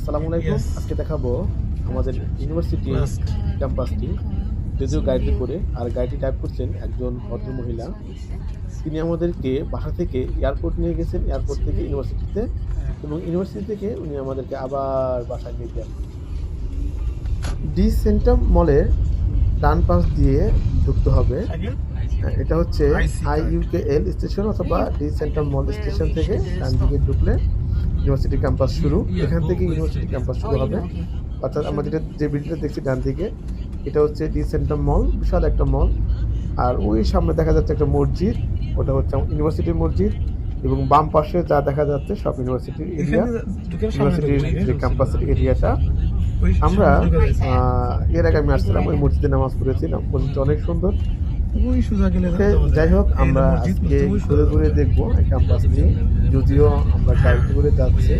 আসসালামু আলাইকুম। আজকে দেখাবো আমাদের ইউনিভার্সিটি. ক্যাম্পাসটি। যদিও গাড়িতে করে আর গাড়িটি টাইপ করছেন একজন ভদ্র মহিলা। তিনি আমাদেরকে বাসা থেকে এয়ারপোর্ট নিয়ে গেছেন এয়ারপোর্ট থেকে ইউনিভার্সিটিতে। এবং ইউনিভার্সিটি থেকে উনি আমাদেরকে আবার বাসায় নিয়ে যান ডি সেন্টাম মলের ডান পাশ দিয়ে ঢুকতে হবে। হ্যাঁ, এটা হচ্ছে IC I card. UK L station অথবা ডি সেন্টার মল স্টেশন থেকে ডান দিকে ঢুকলে ইউনিভার্সিটি ক্যাম্পাস শুরু। এখান থেকে ইউনিভার্সিটি ক্যাম্পাস শুরু হবে। অর্থাৎ আমরা যেটা যে বিল্ডিংটা দেখছি ডান দিকে এটা হচ্ছে ডি সেন্টার মল বিশাল একটা মল আর ওই সামনে দেখা যাচ্ছে একটা মসজিদ ওটা হচ্ছে ইউনিভার্সিটির মসজিদ এবং বাম পাশে যা দেখা যাচ্ছে সব ইউনিভার্সিটির এরিয়া ইউনিভার্সিটির যে? ক্যাম্পাসের এরিয়াটা আমরা এর আগে আমি আসছিলাম ওই মসজিদে নামাজ পড়েছিলাম মসজিদটা অনেক সুন্দর। যাই হোক আমরা আজকে ঘুরে ঘুরে দেখব এই ক্যাম্পাসটি। যদিও আমরা গাড়িতে করে যাচ্ছি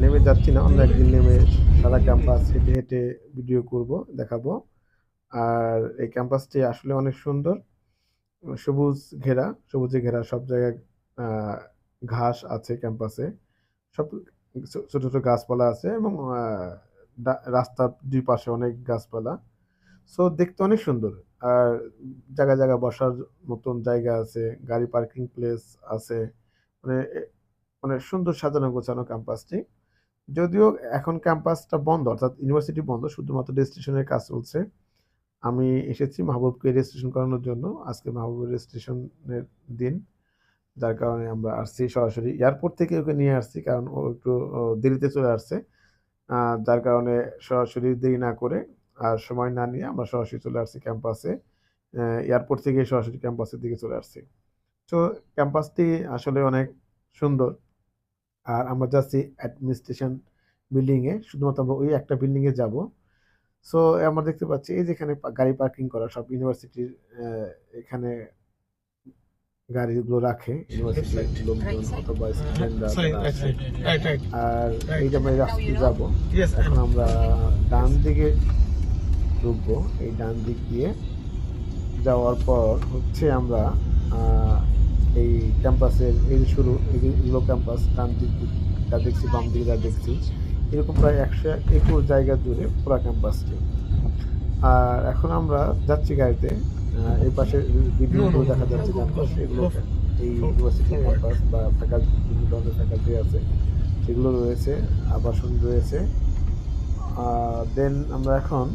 নেমে যাচ্ছি না অন্য একদিন নেমে সারা ক্যাম্পাস হেঁটে হেঁটে ভিডিও করব দেখাবো। আর এই ক্যাম্পাসটি আসলে অনেক সুন্দর সবুজ ঘেরা সবুজে ঘেরা সব জায়গায় ঘাস আছে ক্যাম্পাসে। সব ছোট ছোট গাছপালা আছে এবং আহ, রাস্তার দুই পাশে অনেক গাছপালা। সো দেখতে অনেক সুন্দর। আর জায়গা জায়গা বসার মতন জায়গা আছে, গাড়ি পার্কিং প্লেস আছে। মানে মানে সুন্দর সাজানো গোছানো ক্যাম্পাসটি যদিও এখন ক্যাম্পাসটা বন্ধ, অর্থাৎ ইউনিভার্সিটি বন্ধ, শুধুমাত্র রেজিস্ট্রেশনের কাজ চলছে। আমি এসেছি মাহবুবকে রেজিস্ট্রেশন করানোর জন্য। আজকে মাহবুবের রেজিস্ট্রেশনের দিন। যার কারণে আমরা আসছি সরাসরি এয়ারপোর্ট থেকে ওকে নিয়ে আসছি, কারণ ও একটু দেরিতে চলে আসছে। যার কারণে সরাসরি দেরি না করে আর সময় না নিয়ে আমরা সরাসরি চলে আসছি ক্যাম্পাসে এয়ারপোর্ট থেকে সরাসরি ক্যাম্পাসের দিকে চলে আসছি। তো ক্যাম্পাসটি আসলে অনেক সুন্দর। আর আমরা যাচ্ছি অ্যাডমিনিস্ট্রেশন বিল্ডিংয়ে শুধুমাত্র আমরা ওই একটা বিল্ডিংয়ে যাব। সো আমরা দেখতে পাচ্ছি এই যেখানে গাড়ি পার্কিং করা সব ইউনিভার্সিটির এখানে গাড়িগুলো রাখে। ইউনিভার্সিটির লোকজন অথবা. আর এই যে আমরা এই যাব। এখন আমরা ডান দিকে ঢুকবো এই ডান দিক দিয়ে যাওয়ার পর হচ্ছে আমরা এই ক্যাম্পাসের এই যে শুরু এই যে ক্যাম্পাস ডান দিকটা দেখছি বাম দিকটা দেখছি এরকম প্রায় একশো একর জায়গা জুড়ে পুরো ক্যাম্পাসটি। আর এখন আমরা যাচ্ছি গাড়িতে এই পাশে বিল্ডিংগুলো দেখা যাচ্ছে ক্যাম্পাস এগুলো এই ইউনিভার্সিটি ক্যাম্পাস বা ফ্যাকাল্টি বিভিন্ন ধরনের ফ্যাকাল্টি আছে সেগুলো রয়েছে আবাসন রয়েছে দেন আমরা এখন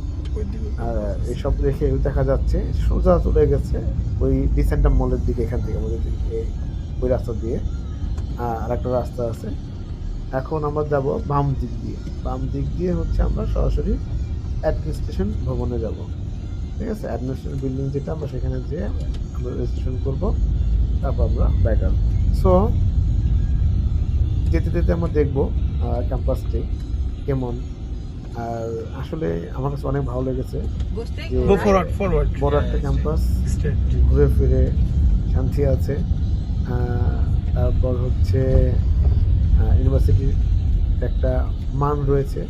আহ, এইসব রেখে দেখা যাচ্ছে সোজা চলে গেছে ওই ডিসেন্টাম মলের দিকে এখান থেকে আমাদের দিকে ওই রাস্তা দিয়ে। আর একটা রাস্তা আছে। এখন আমরা যাব বাম দিক দিয়ে। বাম দিক দিয়ে হচ্ছে আমরা সরাসরি অ্যাডমিনিস্ট্রেশন ভবনে যাব। ঠিক আছে? অ্যাডমিনিস্ট্রেশন বিল্ডিং যেটা আমরা সেখানে যেয়ে আমরা রেজিস্ট্রেশন করব। তারপর আমরা ব্যাক আসব সো যেতে যেতে আমরা দেখব ক্যাম্পাসটি কেমন। আর আসলে আমার কাছে অনেক ভালো লেগেছে. বড় একটা ক্যাম্পাস ঘুরে ফিরে শান্তি আছে। তারপর হচ্ছে ইউনিভার্সিটির একটা মান রয়েছে।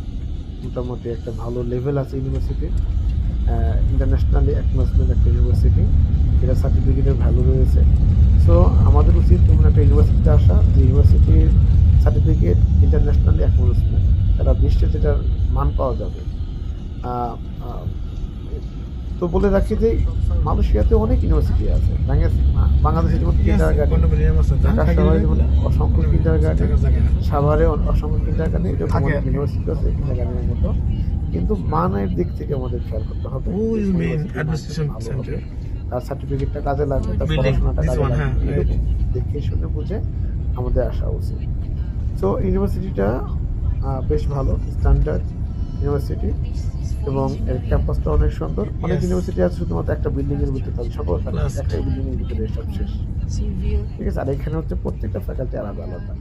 মোটামুটি একটা ভালো লেভেল আছে ইউনিভার্সিটির ইন্টারন্যাশনালি অ্যাকনোসমেন্ট একটা ইউনিভার্সিটি এটা সার্টিফিকেটের ভ্যালু রয়েছে। সো আমাদের উচিত এমন একটা ইউনিভার্সিটিতে আসা যে ইউনিভার্সিটির সার্টিফিকেট ইন্টারন্যাশনালি অ্যাকনোসমেন্ট সারা বিশ্বে যেটার মান পাওয়া যাবে। তো বলে রাখি যে মালয়েশিয়াতে অনেক ইউনিভার্সিটি আছে। বাংলাদেশ- যেমন কিন্ডার গার্ডেন কোনো মিলিয়ন আছে। ঢাকা শহরে যেমন অসংখ্য কিন্ডার গার্ডেন। সাভারে অসংখ্য কিন্ডার গার্ডেন ইউনিভার্সিটি আছে কিন্ডার গার্ডেনের মতো। কিন্তু মানের দিক থেকে আমাদের খেয়াল করতে হবে? তার সার্টিফিকেটটা কাজে লাগবে তার পড়াশোনাটা কাজে লাগবে। হ্যাঁ, দেখে শুনে বুঝে আমাদের আসা উচিত। তো ইউনিভার্সিটিটা বেশ ভালো স্ট্যান্ডার্ড ইউনিভার্সিটি এবং এর ক্যাম্পাসটা অনেক সুন্দর। অনেক ইউনিভার্সিটি আছে শুধুমাত্র একটা বিল্ডিং এর ভিতরে থাকে। সকল একটা two. বিল্ডিং এর ভিতরে সব শেষ। ঠিক আছে আর এখানে হচ্ছে প্রত্যেকটা ফ্যাকাল্টি আলাদা আলাদা।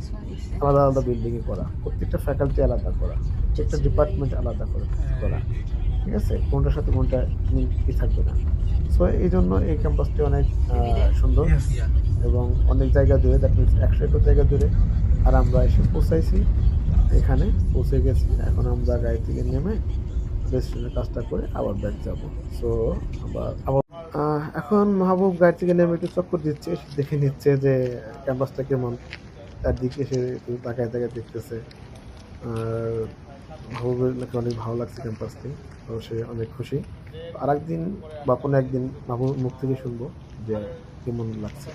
আলাদা আলাদা বিল্ডিং এ করা। প্রত্যেকটা ফ্যাকাল্টি আলাদা করা। প্রত্যেকটা ডিপার্টমেন্ট আলাদা করে করা। ঠিক আছে কোনটার সাথে কোনটা কি থাকবে না। সো এই জন্য এই ক্যাম্পাসটি অনেক সুন্দর এবং অনেক জায়গা জুড়ে দ্যাট মিনস একশো একর জায়গা জুড়ে আর আমরা এসে পৌঁছাইছি। এখানে পৌঁছে গেছি। এখন আমরা গাড়ি থেকে নেমে রেজিস্ট্রেশনের কাজটা করে আবার ব্যাক যাব। সো আবার এখন মাহবুব গাড়ি থেকে নেমে একটু চক্কর দিচ্ছে দেখে নিচ্ছে যে ক্যাম্পাসটা কেমন। তার দিকে সে একটু তাকায় তাকায় দেখতেছে। আর মাহবুবের নাকি অনেক ভালো লাগছে ক্যাম্পাসটি তো সে অনেক খুশি। আর একদিন বা কোনো একদিন মাহবুবের মুখ থেকে শুনব যে কেমন লাগছে।